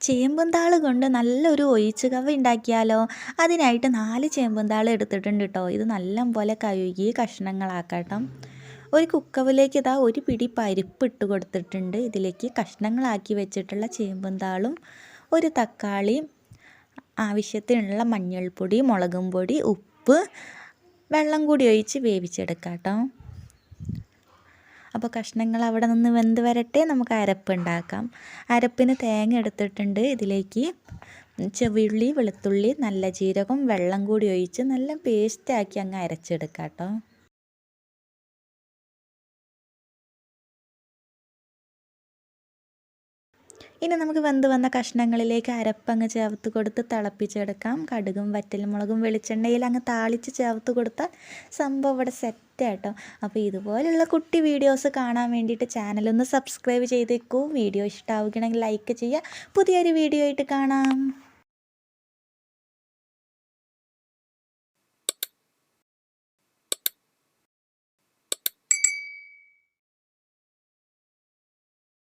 ചേമ്പുംതാൾ കൊണ്ട് നല്ലൊരു ഒഴിച്ചു കവ ഉണ്ടാക്കിയാലോ? അതിനായിട്ട് നാല് ചേമ്പുന്താൾ എടുത്തിട്ടുണ്ട് കേട്ടോ ഇത് നല്ല പോലെ കഴുകി കഷ്ണങ്ങളാക്കാം ഒരു കുക്കവിലേക്ക് ഇതാ ഒരു പിടി പരിപ്പ് ഇട്ട് കൊടുത്തിട്ടുണ്ട്. ഇതിലേക്ക് കഷ്ണങ്ങളാക്കി വെച്ചിട്ടുള്ള ചേമ്പുന്താളും ഒരു തക്കാളി ആവശ്യത്തിനുള്ള മഞ്ഞൾപ്പൊടി മുളകും പൊടി ഉപ്പ് വെള്ളം കൂടി ഒഴിച്ച് വേവിച്ചെടുക്കാം കേട്ടോ അപ്പോൾ കഷ്ണങ്ങൾ അവിടെ നിന്ന് വെന്ത് വരട്ടെ നമുക്ക് അരപ്പ് ഉണ്ടാക്കാം. അരപ്പിന് തേങ്ങ എടുത്തിട്ടുണ്ട്. ഇതിലേക്ക് ചെവിയുള്ളി വെളുത്തുള്ളി നല്ല ജീരകം വെള്ളം കൂടി ഒഴിച്ച് നല്ല പേസ്റ്റാക്കി അങ്ങ് അരച്ചെടുക്കാം കേട്ടോ. ഇനി നമുക്ക് വെന്ത് വന്ന കഷ്ണങ്ങളിലേക്ക് അരപ്പങ്ങ് ചേർത്ത് കൊടുത്ത് തിളപ്പിച്ചെടുക്കാം. കടുകും വറ്റൽമുളകും വെളിച്ചെണ്ണയിൽ അങ്ങ് താളിച്ച് ചേർത്ത് കൊടുത്താൽ സംഭവം ഇവിടെ സെറ്റ് ആട്ടോ. അപ്പോൾ ഇതുപോലുള്ള കുട്ടി വീഡിയോസ് കാണാൻ വേണ്ടിയിട്ട് ചാനലൊന്ന് സബ്സ്ക്രൈബ് ചെയ്തേക്കൂ. വീഡിയോ ഇഷ്ടമാവുകയാണെങ്കിൽ ലൈക്ക് ചെയ്യുക. പുതിയൊരു വീഡിയോ ആയിട്ട് കാണാം.